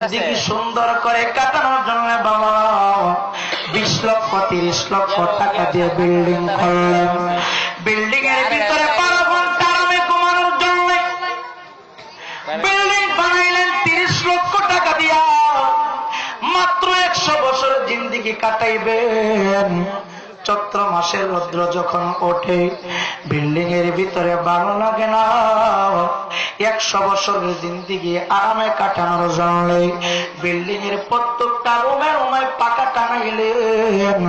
দিকে সুন্দর করে কাটানোর জন্য বাবা, বিশ লক্ষ, তিরিশ লক্ষ টাকা দিয়ে বিল্ডিং করলেন। বিল্ডিং এর ভিতরে বিল্ডিং বানাইলেন তিরিশ লক্ষ টাকা দিয়া। মাত্র একশো বছর জিন্দিগি কাটাইবেন। চৈত্র মাসের রৌদ্র যখন ওঠে বিল্ডিং এর ভিতরে ভালো লাগে না। একশো বছরের জিন্দিগি আরামে কাটানোর জন্য বিল্ডিং এর প্রত্যেকটা রুমে রুমে পাকা টানাইলেন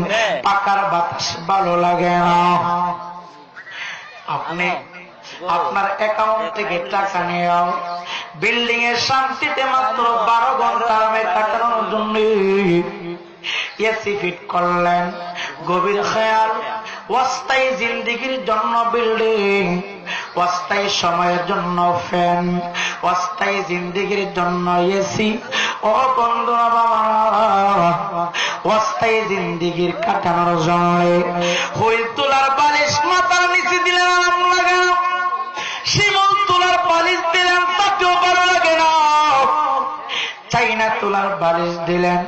পাকার বাতাস ভালো লাগে না। আপনি আপনার অ্যাকাউন্ট থেকে টাকা নেওয়া বিল্ডিং এর শান্তিতে মাত্র বারো ঘণ্টা আরামে কাটানোর জন্য এসি ফিট করলেন। গভীর খেয়াল, অস্থায়ী জিন্দিগির জন্য বিল্ডিং অস্থায়ী সময়ের জন্য ফ্যান অস্থায়ী জিন্দিগির জন্য এসি ও বন্ধু অস্থায়ী জিন্দিগির কাটানোর জন্য হুইল তোলার বালিশ মাথার নিচে দিলেন আরাম তোলার বালিশ দিলেন তাতেও ভালো লাগে না। চাইনা তোলার বালিশ দিলেন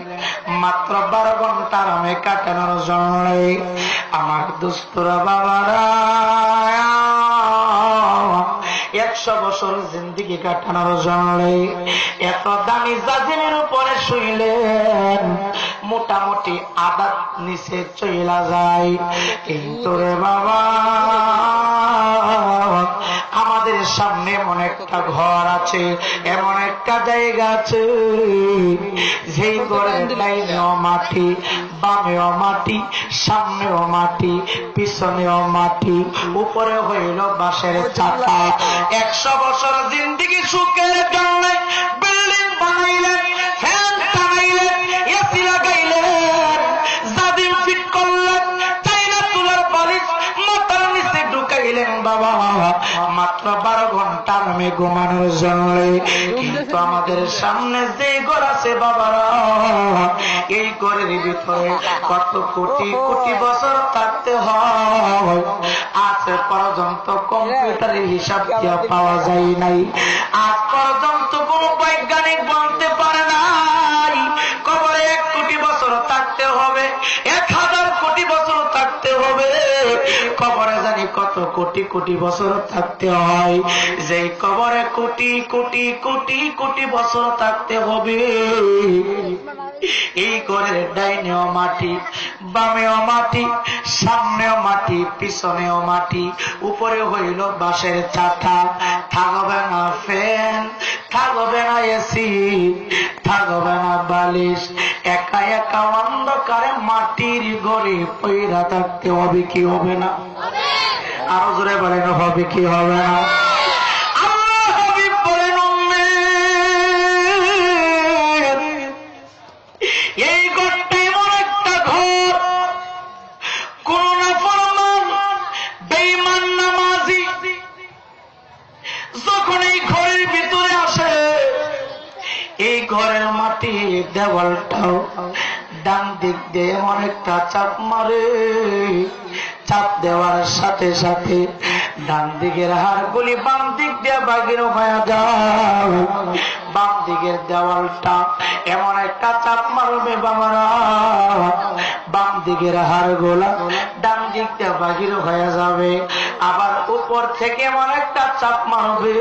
মাত্র বারো ঘণ্টা আরামে কাটানোর জন্য আমার দুস্তরা বাবারা, একশো বছর জিন্দিগি কাটানোর জন্য এত দামি জাজিমের উপরে শুইলেন, মোটামুটি আদাত নিচে চইলা যায়। কিন্তু রে বাবা সামনে এমন একটা ঘর আছে, এমন একটা জায়গা আছে। যেই ঘরের লাইনেও মাটি, বামেও মাটি, সামনেও মাটি, পিছনেও মাটি, উপরে হইল বাঁশের চাকা একশো বছর জিন্দিগি সুখের জন্য ঢুকাইলেন বাবা, মাত্র বারো ঘণ্টা আমি ঘুমানোর জন্য। কিন্তু আমাদের সামনে যে ঘর আছে, বাবারা, এই ঘরের ভিতরে কত কোটি কোটি বছর থাকতে হয়। আজ পর্যন্ত কম্পিউটারের হিসাব দিয়া পাওয়া যায় নাই। আজ পর্যন্ত কোন বৈজ্ঞানিক কবরে জানি কত কোটি কোটি বছর থাকতে হয়। যেই কবরে কোটি কোটি কোটি কোটি বছর থাকতে হবে। এই ঘরের ডাইনেও মাটি, বামেও মাটি, সামনেও মাটি, পিছনেও মাটি, উপরে হইল বাঁশের চাটা থাকবে না ফ্যান, থাকবে না এসি, থাকবে না বালিশ। একা একা অন্ধকারে মাটির ঘরে পৈরা থাকতে হবে কি হবে না? আরও জোরে বলেন, হবে কি হবে না? ঘরের মাটি দেওয়ালটাও ডান দিক দিয়ে এমন একটা চাপ মারে। চাপ দেওয়ার সাথে সাথে ডান দিকের হাড়গুলি বাম দিক দিয়ে বাগির হয়ে যাও। বাম দিকের দেওয়ালটা এমন একটা চাপ মারবে বাবারা। বাম দিকের হাড়গুলা ডান দিক দিয়ে বাগির হয়ে যাবে। আবার উপর থেকে এমন একটা চাপ মারবে,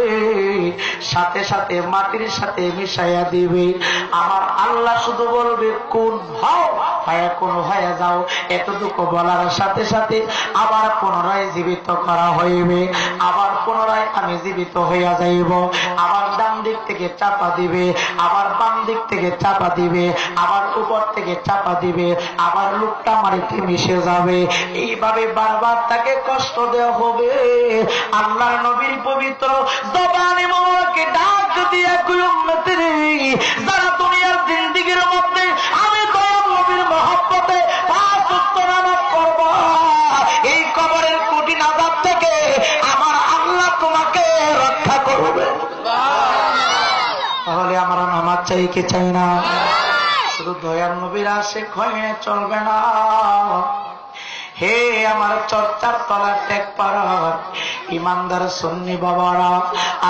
সাথে সাথে মাটির সাথে মিশাইয়া দিবে। আমার আল্লাহ শুধু বলবে, কোন ভাও, হয়ে কোন হয়ে যাও। এতটুকু বলার সাথে সাথে আবার পুনরায় জীবিত করা হইবে। আবার পুনরায় আমি জীবিত হইয়া যাইব। আবার ডান দিক থেকে চাপা দিবে। আবার বাম দিক থেকে চাপা দিবে, আবার উপর থেকে চাপা দিবে, আবার লোকটা মারিতে মিশে যাবে। এইভাবে বারবার তাকে কষ্ট দেওয়া হবে। আল্লাহ নবীর পবিত্র দোকানে মোবারকে ডাক দিয়ে যারা দুনিয়ার আমরা নামাজ চাই কি চাই না? শুধু দয়াল নবীর আসে ক্ষয়ে চলবে না। হে আমার চর্চার তলা ত্যাগ পাড়ার ইমানদার সন্নি বাবারা,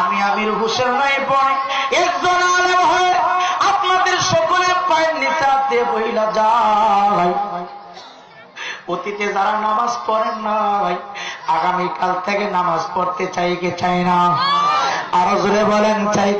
আমি আমির হুসেন নাই পড়ে একজন আলেম হয়ে আপনাদের দিয়ে বইলা যায় অতীতে যারা নামাজ পড়েন নাই আগামীকাল থেকে নামাজ পড়তে চাই কি চাই না? আরও জোরে বলেন, চাই